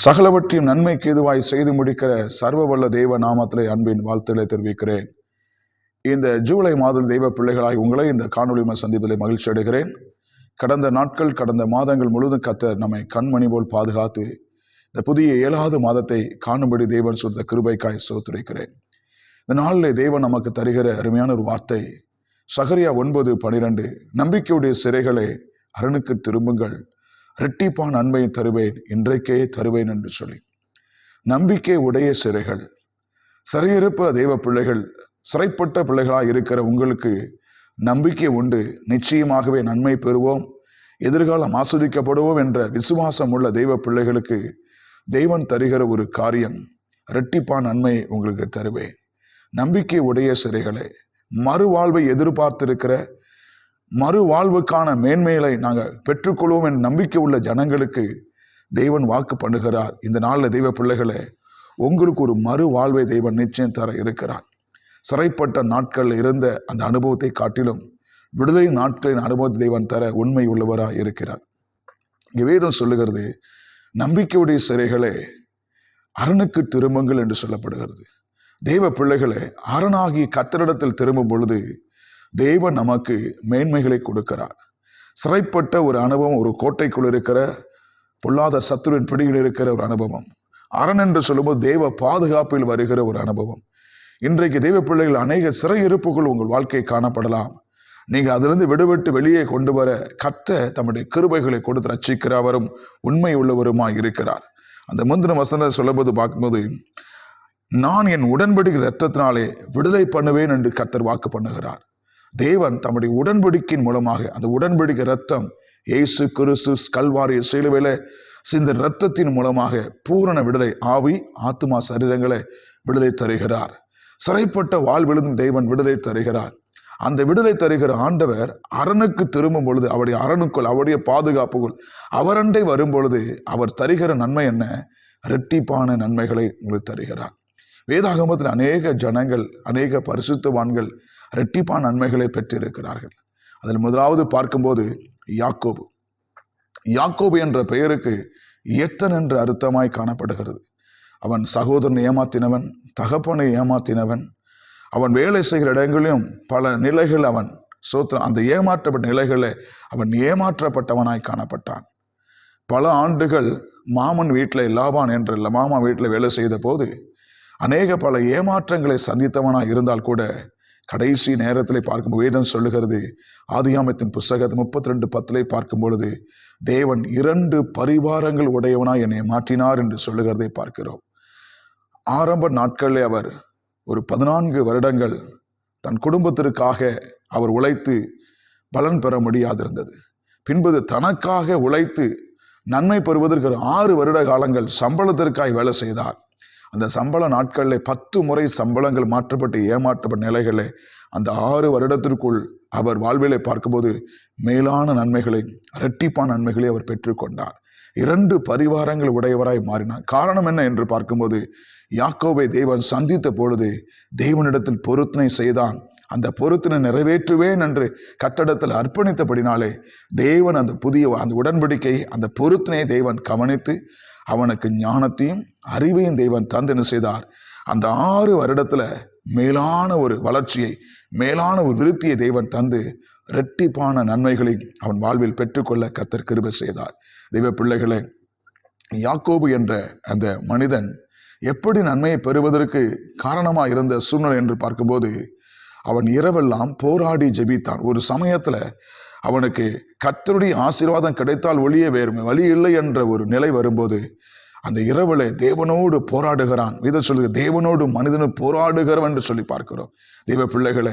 சகலவற்றையும் நன்மைக்கு எதுவாய் செய்து முடிக்கிற சர்வ வல்ல தெய்வ நாமத்திலே அன்பின் வாழ்த்துக்களை தெரிவிக்கிறேன். இந்த ஜூலை மாதம் தெய்வ பிள்ளைகளாய் உங்களை இந்த காணொலி சந்திப்பதில் மகிழ்ச்சி அடைகிறேன். கடந்த நாட்கள் கடந்த மாதங்கள் முழுவதும் கத்தர் நம்மை கண்மணி போல் பாதுகாத்து இந்த புதிய ஏழாவது மாதத்தை காணும்படி தேவன் சொல்த கிருபைக்காய் சோத்துரைக்கிறேன். இந்த நாளிலே தேவன் நமக்கு தருகிற அருமையான ஒரு வார்த்தை சகரியா ஒன்பது பனிரெண்டு நம்பிக்கையுடைய சிறைகளை அரணுக்கு திரும்புங்கள். இரட்டிப்பான் அன்பை தருவேன் இன்றைக்கே தருவேன் என்று சொல்லி. நம்பிக்கை உடைய சிறைகள் சிறையிருப்ப தெய்வ பிள்ளைகள் சிறைப்பட்ட பிள்ளைகளாக இருக்கிற உங்களுக்கு நம்பிக்கை உண்டு. நிச்சயமாகவே நன்மை பெறுவோம். எதிர்காலம் ஆஸ்வதிக்கப்படுவோம் என்ற விசுவாசம் உள்ள தெய்வ பிள்ளைகளுக்கு தெய்வன் தருகிற ஒரு காரியம் இரட்டிப்பான் நன்மை உங்களுக்கு தருவேன். நம்பிக்கை உடைய சிறைகளை மறுவாழ்வை எதிர்பார்த்திருக்கிற மறுவாழ்வுக்கான மேன்மைகளை நாங்கள் பெற்றுக்கொள்வோம் என்ற நம்பிக்கை உள்ள ஜனங்களுக்கு தெய்வன் வாக்கு பண்ணுகிறார். இந்த நாளில் தெய்வ பிள்ளைகளை உங்களுக்கு ஒரு மறுவாழ்வை தெய்வன் நிச்சயம் தர இருக்கிறார். சிறைப்பட்ட நாட்களில் இருந்த அந்த அனுபவத்தை காட்டிலும் விடுதலை நாட்களின் அனுபவத்தை தெய்வன் தர உண்மை உள்ளவராக இருக்கிறார். இங்கே வேதம் சொல்லுகிறது நம்பிக்கையுடைய சிறைகளே அரணுக்கு திரும்புங்கள் என்று சொல்லப்படுகிறது. தெய்வ பிள்ளைகளே அரணாகி கத்தரிடத்தில் திரும்பும் பொழுது தேவன் நமக்கு மேன்மைகளை கொடுக்கிறார். சிறைப்பட்ட ஒரு அனுபவம் ஒரு கோட்டைக்குள் இருக்கிற பொல்லாத சத்துருவின் பிடியில் இருக்கிற ஒரு அனுபவம். அரண் என்று சொல்லும்போது தேவ பாதுகாப்பில் வருகிற ஒரு அனுபவம். இன்றைக்கு தெய்வ பிள்ளைகள் அநேக சிறை இருப்புகள் உங்கள் வாழ்க்கை காணப்படலாம். நீங்கள் அதிலிருந்து விடுபட்டு வெளியே கொண்டு வர கத்த தம்முடைய கிருபைகளை கொடுத்து ரச்சிக்கிறவரும் உண்மை உள்ளவருமாய் இருக்கிறார். அந்த முந்தின வசனத்தை சொல்லும்போது பார்க்கும்போது நான் என் உடன்படிக்கை ரத்தத்தினாலே விடுதலை பண்ணுவேன் என்று கத்தர் வாக்கு பண்ணுகிறார். தேவன் தம்முடைய உடன்படிக்கையின் மூலமாக அந்த உடன்படிக்கை ரத்தம் இயேசு கிறிஸ்து கல்வாரி சிலுவையில சிந்த ரத்தத்தின் மூலமாக பூரண விடுதலை ஆவி ஆத்மா சரீரங்களை விடுதலை தருகிறார். சிறைப்பட்ட வாழ்விழுந்தும் தேவன் விடுதலை தருகிறார். அந்த விடுதலை தருகிற ஆண்டவர் அரணுக்கு திரும்பும் பொழுது அவருடைய அரணுக்குள் அவருடைய பாதுகாப்புக்குள் அவரண்டை வரும் பொழுது அவர் தருகிற நன்மை என்ன? இரட்டிப்பான நன்மைகளை உங்களுக்கு தருகிறார். வேதாகமத்தில் அநேக ஜனங்கள் அநேக பரிசுத்தவான்கள் இரட்டிப்பான நன்மைகளை பெற்றிருக்கிறார்கள். அதில் முதலாவது பார்க்கும்போது யாக்கோபு. யாக்கோபு என்ற பெயருக்கு ஏத்தன் என்று அர்த்தமாய் காணப்படுகிறது. அவன் சகோதரனை ஏமாத்தினவன் தகப்பனை ஏமாத்தினவன் அவன் வேலை செய்கிற இடங்களிலும் பல நிலைகள் அவன் சோத்திர அந்த ஏமாற்றப்பட்ட நிலைகளில் அவன் ஏமாற்றப்பட்டவனாய் காணப்பட்டான். பல ஆண்டுகள் மாமன் வீட்டில் லாபான் என்ற மாமா வீட்டில் வேலை செய்த போது அநேக பல ஏமாற்றங்களை சந்தித்தவனாய் இருந்தால் கூட கடைசி நேரத்தில் பார்க்கும் வேதம் சொல்லுகிறது. ஆதியாமத்தின் புஸ்தகத்தை முப்பத்தி ரெண்டு பத்திலே பார்க்கும் பொழுது தேவன் இரண்டு பரிவாரங்கள் உடையவனாய் என்னை மாற்றினார் என்று சொல்லுகிறதை பார்க்கிறோம். ஆரம்ப நாட்களில் அவர் ஒரு பதினான்கு வருடங்கள் தன் குடும்பத்திற்காக அவர் உழைத்து பலன் பெற முடியாதிருந்தது. பின்பு தனக்காக உழைத்து நன்மை பெறுவதற்கு ஆறு வருட காலங்கள் சம்பளத்திற்காய் வேலை செய்தார். அந்த சம்பள நாட்களில் பத்து முறை சம்பளங்கள் மாற்றப்பட்டு ஏமாற்றப்பட்ட நிலைகளை அந்த ஆறு வருடத்திற்குள் அவர் வாழ்விலை பார்க்கும்போது மேலான நன்மைகளை இரட்டிப்பான நன்மைகளை அவர் பெற்றுக்கொண்டார் இரண்டு பரிவாரங்கள் உடையவராய் மாறினார். காரணம் என்ன என்று பார்க்கும்போது யாக்கோவை தேவன் சந்தித்த பொழுது தேவனிடத்தில் பொருத்தனை செய்தான். அந்த பொருத்தனை நிறைவேற்றுவேன் என்று கட்டடத்தில் அர்ப்பணித்தபடினாலே தேவன் அந்த புதிய அந்த உடன்படிக்கை அந்த பொருத்தனையை தேவன் கவனித்து அவனுக்கு ஞானத்தையும் அறிவையும் தெய்வன் தந்து என்ன செய்தார்? அந்த ஆறு வருடத்துல மேலான ஒரு வளர்ச்சியை மேலான ஒரு விருத்தியை தெய்வன் தந்து இரட்டிப்பான நன்மைகளை அவன் வாழ்வில் பெற்றுக்கொள்ள கத்தர் கிருபை செய்தார். தெய்வ பிள்ளைகளே யாக்கோபு என்ற அந்த மனிதன் எப்படி நன்மையை பெறுவதற்கு காரணமாக இருந்த சூழ்நிலை என்று பார்க்கும்போது அவன் இரவெல்லாம் போராடி ஜெபித்தான். ஒரு சமயத்தில் அவனுக்கு கத்தருடைய ஆசீர்வாதம் கிடைத்தால் ஒளியே வேறு வழி இல்லை என்ற ஒரு நிலை வரும்போது அந்த இரவுல தேவனோடு போராடுகிறான். இதை சொல்லுது தேவனோடு மனிதனும் போராடுகிறவன் என்று சொல்லி பார்க்கிறோம். தெய்வ பிள்ளைகளே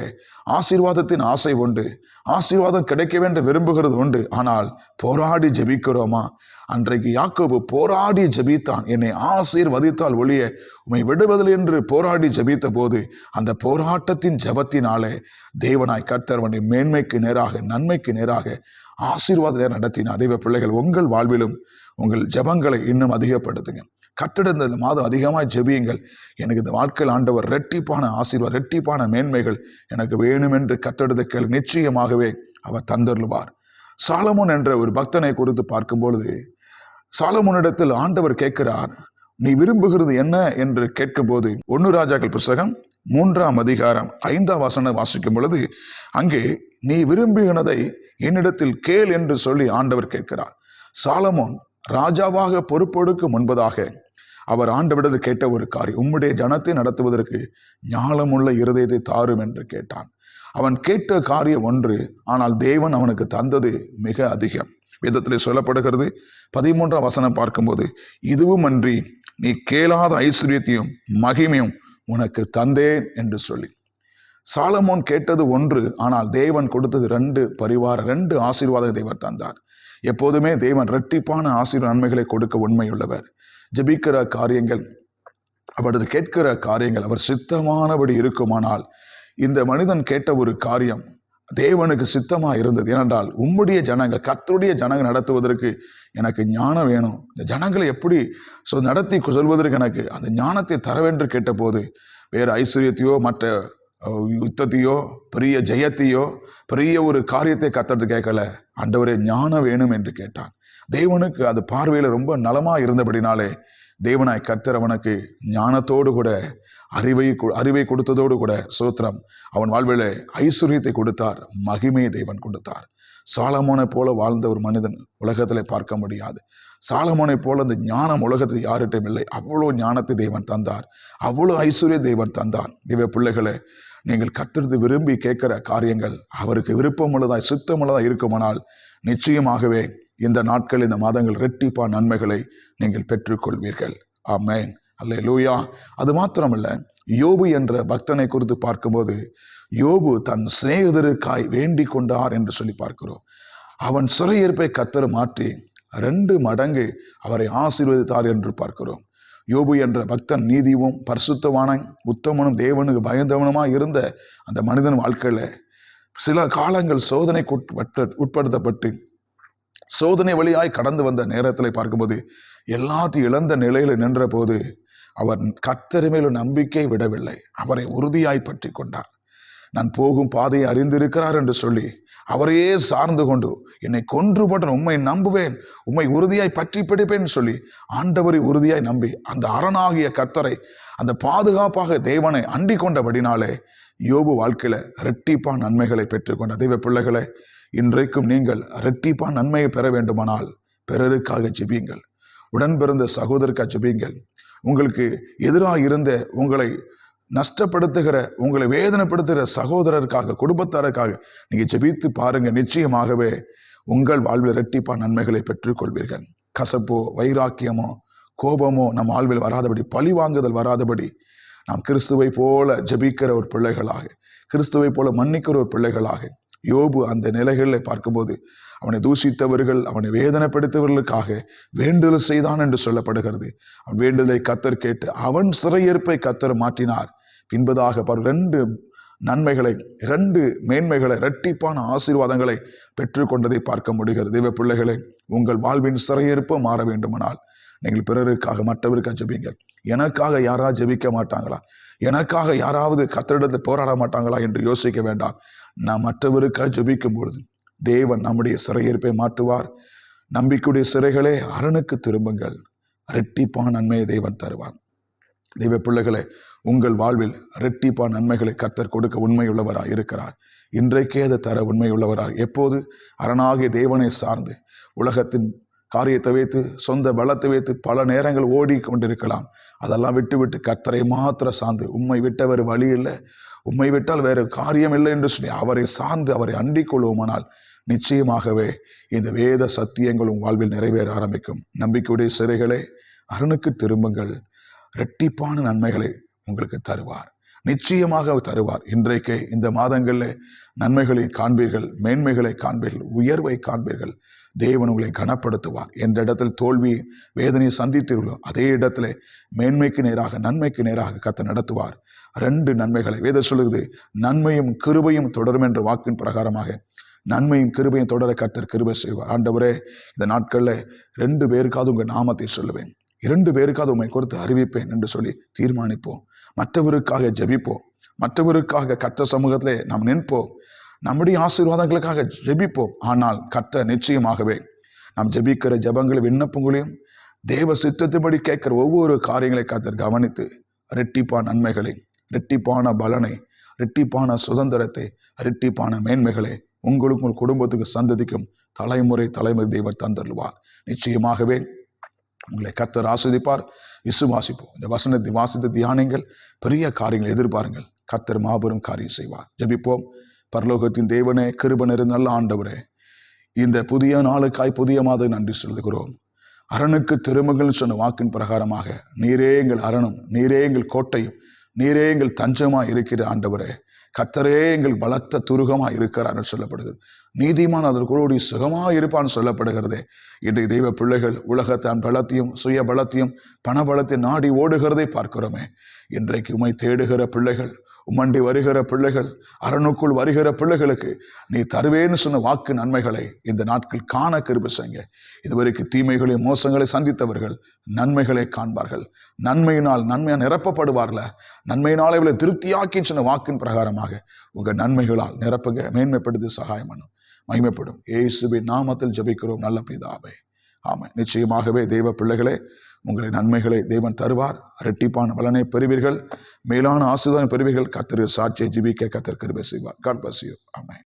ஆசீர்வாதத்தின் ஆசை உண்டு. ஆசீர்வாதம் கிடைக்க வேண்டும் விரும்புகிறது உண்டு. ஆனால் போராடி ஜெபிக்கிறோமா? அன்றைக்கு யாக்கோபு போராடி ஜெபித்தான். என்னை ஆசீர்வதித்தால் ஒளிய உமை விடுவதில் என்று போராடி ஜெபித்த போது அந்த போராட்டத்தின் ஜபத்தினாலே தேவனாய் கர்த்தர் மேன்மைக்கு நேராக நன்மைக்கு நேராக ஆசீர்வாதம் நடத்தின தெய்வ பிள்ளைகள் உங்கள் வாழ்விலும் உங்கள் ஜபங்களை இன்னும் அதிகப்படுத்துங்க கட்டிட இந்த மாதம் அதிகமாக ஜெபியுங்கள். எனக்கு இந்த வாழ்க்கையில் ஆண்டவர் ரெட்டிப்பான ஆசீர்வாத ரெட்டிப்பான மேன்மைகள் எனக்கு வேணுமென்று என்று நிச்சயமாகவே அவர் தந்தருள்வார். சாலமோன் என்ற ஒரு பக்தனை குறித்து பார்க்கும்பொழுது சாலமோனிடத்தில் ஆண்டவர் கேட்கிறார் நீ விரும்புகிறது என்ன? என்று கேட்கும்போது ஒன்னு ராஜாக்கள் புஸ்தகம் மூன்றாம் அதிகாரம் ஐந்தாம் வாசனை வாசிக்கும் பொழுது அங்கே நீ விரும்புகிறதை என்னிடத்தில் கேள் என்று சொல்லி ஆண்டவர் கேட்கிறார். சாலமோன் ராஜாவாக பொறுப்பெடுக்கும் முன்பதாக அவர் ஆண்டவிடது கேட்ட ஒரு காரியம் உம்முடைய ஜனத்தை நடத்துவதற்கு ஞானமுள்ள இருதயத்தை தாரும் என்று கேட்டான். அவன் கேட்ட காரியம் ஒன்று ஆனால் தேவன் அவனுக்கு தந்தது மிக அதிகம். விதத்தில் சொல்லப்படுகிறது பதிமூன்றாம் வசனம் பார்க்கும்போது இதுவும் அன்றி நீ கேளாத ஐஸ்வர்யத்தையும் மகிமையும் உனக்கு தந்தேன் என்று சொல்லி. சாலமோன் கேட்டது ஒன்று ஆனால் தேவன் கொடுத்தது ரெண்டு பரிவார ரெண்டு ஆசீர்வாதம் தேவர் தந்தார். எப்போதுமே தேவன் இரட்டிப்பான ஆசீர்வாத நன்மைகளை கொடுக்க உண்மையுள்ளவர். ஜெபிக்கிற காரியங்கள் அவரது கேட்கிற காரியங்கள் அவர் சித்தமானபடி இருக்குமானால் இந்த மனிதன் கேட்ட ஒரு காரியம் தேவனுக்கு சித்தமாக இருந்தது. ஏனென்றால் உம்முடைய ஜனங்கள் கத்தருடைய ஜனங்கள் நடத்துவதற்கு எனக்கு ஞானம் வேணும். இந்த ஜனங்களை எப்படி சொ நடத்தி சொல்வதற்கு எனக்கு அந்த ஞானத்தை தர என்று கேட்டபோது வேறு ஐஸ்வர்யத்தையோ மற்ற யுத்தத்தையோ பெரிய ஜெயத்தையோ பெரிய ஒரு காரியத்தை கத்தறது கேட்கல. ஆண்டவரே ஞானம் வேணும் என்று கேட்டான். தேவனுக்கு அது பார்வையில் ரொம்ப நலமா இருந்தபடினாலே தேவனாய் கத்தர் அவனுக்கு ஞானத்தோடு கூட அறிவை அறிவை கொடுத்ததோடு கூட சோத்திரம் அவன் வாழ்வில் ஐஸ்வர்யத்தை கொடுத்தார் மகிமையை தேவன் கொடுத்தார். சாலமோனை போல வாழ்ந்த ஒரு மனிதன் உலகத்தில் பார்க்க முடியாது. சாலமோனை போல அந்த ஞானம் உலகத்தில் யாருகிட்டும் இல்லை. அவ்வளோ ஞானத்தை தேவன் தந்தார். அவ்வளோ ஐஸ்வர்ய தேவன் தந்தார் இவ பிள்ளைகளே நீங்கள் கத்திருந்து விரும்பி கேட்கிற காரியங்கள் அவருக்கு விருப்பமுள்ளதாய் சித்தமுள்ளதாக இருக்குமானால் நிச்சயமாகவே இந்த நாட்கள் இந்த மாதங்கள் ரெட்டிப்பா நன்மைகளை நீங்கள் பெற்றுக்கொள்வீர்கள். ஆமென். அல்ல லூயா அது மாத்திரமல்ல யோபு என்ற பக்தனை குறித்து பார்க்கும்போது யோபு தன் சிநேகிதருக்காய் வேண்டி கொண்டார் என்று சொல்லி பார்க்கிறோம். அவன் சிறையிருப்பை கத்தர் மாற்றி ரெண்டு மடங்கு அவரை ஆசீர்வதித்தார் என்று பார்க்கிறோம். யோபு என்ற பக்தன் நீதியும் பரிசுத்தமான உத்தமனும் தேவனுக்கு பயந்தவனுமாக இருந்த அந்த மனிதன் வாழ்க்கையில் சில காலங்கள் சோதனைக்கு உட்பட்டு உட்படுத்தப்பட்டு சோதனை வழியாய் கடந்து வந்த நேரத்தில் பார்க்கும்போது எல்லாத்தையும் இழந்த நிலையில் நின்ற போது அவர் கர்த்தர் நம்பிக்கை விடவில்லை. அவரை உறுதியாய் பற்றி கொண்டார். நான் போகும் பாதையை அறிந்திருக்கிறார் என்று சொல்லி அவரையே சார்ந்து கொண்டு என்னை கொன்று போட்ட உண்மை நம்புவேன். உம்மை உறுதியாய் பற்றி பிடிப்பேன் சொல்லி ஆண்டவரை உறுதியாய் நம்பி அந்த அரணாகிய கர்த்தரை அந்த பாதுகாப்பாக தேவனை அண்டி கொண்டபடினாலே யோபு வாழ்க்கையில ரெட்டிப்பா நன்மைகளை பெற்றுக்கொண்ட தெய்வ பிள்ளைகளை இன்றைக்கும் நீங்கள் ரெட்டிப்பா நன்மையை பெற வேண்டுமானால் பிறருக்காக ஜெபியுங்கள். உடன் பிறந்த சகோதரருக்காக ஜெபியுங்கள். உங்களுக்கு எதிராக இருந்த உங்களை நஷ்டப்படுத்துகிற உங்களை வேதனைப்படுத்துகிற சகோதரருக்காக குடும்பத்தாருக்காக நீங்க ஜெபித்து பாருங்க. நிச்சயமாகவே உங்கள் வாழ்வில் இரட்டிப்பா நன்மைகளை பெற்றுக்கொள்வீர்கள். கசப்போ வைராக்கியமோ கோபமோ நம் வாழ்வில் வராதபடி பழி வாங்குதல் வராதபடி நாம் கிறிஸ்துவை போல ஜெபிக்கிற ஒரு பிள்ளைகளாக கிறிஸ்துவை போல மன்னிக்கிற ஒரு பிள்ளைகளாக யோபு அந்த நிலைகளில் பார்க்கும்போது அவனை தூஷித்தவர்கள் அவனை வேதனைப்படுத்தவர்களுக்காக வேண்டுதல் செய்தான் என்று சொல்லப்படுகிறது. அவன் வேண்டுதலை கத்தர் கேட்டு அவன் சிறையேற்பை கத்தர் மாற்றினார். பின்பதாக பார் ரெண்டு நன்மைகளை இரண்டு மேன்மைகளை இரட்டிப்பான ஆசீர்வாதங்களை பெற்றுக்கொண்டதை பார்க்க முடிகிறது. தெய்வ பிள்ளைகளே உங்கள் வாழ்வின் சிறையிருப்பு மாற வேண்டுமானால் நீங்கள் பிறருக்காக மற்றவருக்காக ஜெபிங்கள் எனக்காக யாராவது ஜெபிக்க மாட்டாங்களா? எனக்காக யாராவது கத்தரிடத்தில் போராட மாட்டாங்களா என்று யோசிக்க வேண்டாம். நாம் மற்றவருக்காக ஜெபிக்கும் பொழுது தேவன் நம்முடைய சிறையிருப்பை மாற்றுவார். நம்பிக்கையுடைய சிறைகளே அரணுக்கு திரும்புங்கள். இரட்டிப்பான நன்மையை தேவன் தருவார். தெய்வ பிள்ளைகளே உங்கள் வாழ்வில் ரெட்டிப்பா நன்மைகளை கத்தர் கொடுக்க உண்மையுள்ளவராக இருக்கிறார். இன்றைக்கே அதை தர உண்மையுள்ளவராக எப்போது? அரணாகிய தேவனை சார்ந்து. உலகத்தின் காரியத்தை வைத்து சொந்த பலத்தை வைத்து பல நேரங்கள் ஓடி கொண்டிருக்கலாம் அதெல்லாம் விட்டு விட்டு கத்தரை மாத்திர சார்ந்து. உண்மை விட்ட வேறு வழி இல்லை. உண்மை விட்டால் வேறு காரியம் இல்லை என்று சொல்லி அவரை சார்ந்து அவரை அண்டிக் கொள்வோமானால் நிச்சயமாகவே இந்த வேத சத்தியங்கள் உங்கள் வாழ்வில் நிறைவேற ஆரம்பிக்கும். நம்பிக்கையுடைய சிறைகளே அருணுக்கு திரும்புங்கள். இரட்டிப்பான நன்மைகளை உங்களுக்கு தருவார். நிச்சயமாக அவர் தருவார். இன்றைக்கு இந்த மாதங்களில் நன்மைகளை காண்பீர்கள் மேன்மைகளை காண்பீர்கள் உயர்வை காண்பீர்கள். தேவன் உங்களை கனப்படுத்துவார். எந்த இடத்தில் தோல்வி வேதனையை சந்தித்தீர்களோ அதே இடத்துல மேன்மைக்கு நேராக நன்மைக்கு நேராக கத்த நடத்துவார். ரெண்டு நன்மைகளை வேத சொல்லுகிறது நன்மையும் கிருபையும் தொடரும் என்ற வாக்கின் பிரகாரமாக நன்மையும் கிருபையும் தொடர கத்தர் கிருபை செய்வார். ஆண்டவரே இந்த நாட்களில் ரெண்டு பேருக்காவது உங்கள் நாமத்தை சொல்லுவேன். இரண்டு பேருக்காவது உண்மை கொடுத்து அறிவிப்பேன் என்று சொல்லி தீர்மானிப்போம். மற்றவருக்காக ஜெபிப்போம். மற்றவருக்காக கத்த சமூகத்திலே நாம் நிற்போம். நம்முடைய ஆசீர்வாதங்களுக்காக ஜெபிப்போம். ஆனால் கத்த நிச்சயமாகவே நாம் ஜெபிக்கிற ஜெபங்களையும் விண்ணப்பங்களையும் தேவ சித்தத்தின்படி கேட்கிற ஒவ்வொரு காரியங்களை கத்தர் கவனித்து ரெட்டிப்பான நன்மைகளை ரெட்டிப்பான பலனை ரெட்டிப்பான சுதந்திரத்தை ரெட்டிப்பான மேன்மைகளை உங்களுக்கும் உங்கள் குடும்பத்துக்கு சந்ததிக்கும் தலைமுறை தலைமுறை தெய்வர் தந்தருவார் நிச்சயமாகவே உங்களை கத்தர் ஆஸ்வதிப்பார். விசுவாசிப்போம் இந்த வசனத்தை வாசித்த தியானங்கள் பெரிய காரியங்கள் எதிர்பாருங்கள். கத்தர் மாபெரும் காரியம் செய்வார். ஜபிப்போம். பரலோகத்தின் தேவனே கிருபனர் நல்ல ஆண்டவரே இந்த புதிய நாளுக்காய் புதிய மாதம் நன்றி சொல்லுகிறோம் அரணுக்கு திருமகள் சொன்ன வாக்கின் பிரகாரமாக நீரே எங்கள் அரணும் நீரே எங்கள் கோட்டையும் நீரே எங்கள் தஞ்சமாக இருக்கிற ஆண்டவரே கத்தரே எங்கள் பலத்த துருகமா இருக்கிறார் சொல்லப்படுகிறது. நீதிமான் அதற்குள்ளோடி சுகமா இருப்பான்னு சொல்லப்படுகிறதே. இன்றைய தெய்வ பிள்ளைகள் உலகத்தான் பலத்தையும் சுய பலத்தையும் பண பலத்தை நாடி ஓடுகிறதை பார்க்கிறோமே. இன்றைக்கு உமை தேடுகிற பிள்ளைகள் உம்மண்டி வருகிற பிள்ளைகள் அரணுக்குள் வருகிற பிள்ளைகளுக்கு நீ தருவேன்னு சொன்ன வாக்கு நன்மைகளை இந்த நாட்கள் காண கிருப செய்ங்க இதுவரைக்கு தீமைகளை மோசங்களை சந்தித்தவர்கள் நன்மைகளை காண்பார்கள். நன்மையினால் நன்மையாக நிரப்பப்படுவார்கள? நன்மையினால் இவளை திருப்தியாக்கி சொன்ன வாக்கின் பிரகாரமாக உங்கள் நன்மைகளால் நிரப்புக மேன்மைப்படுத்தி சகாயம் பண்ணும். மகிமைப்படும். ஏசுபி நாமத்தில் ஜபிக்கிறோம். நல்ல பிதாவே. ஆமாம் நிச்சயமாகவே தெய்வ பிள்ளைகளே உங்களின் நன்மைகளை தேவன் தருவார். ரெட்டிப்பான பலனை பெறுவீர்கள். மேலான ஆசிர்வாதம் பெறுவீர்கள். கத்திரு சாட்சியை ஜீவிக்க கத்தர் கிருபை செய்வார். God பசியோ you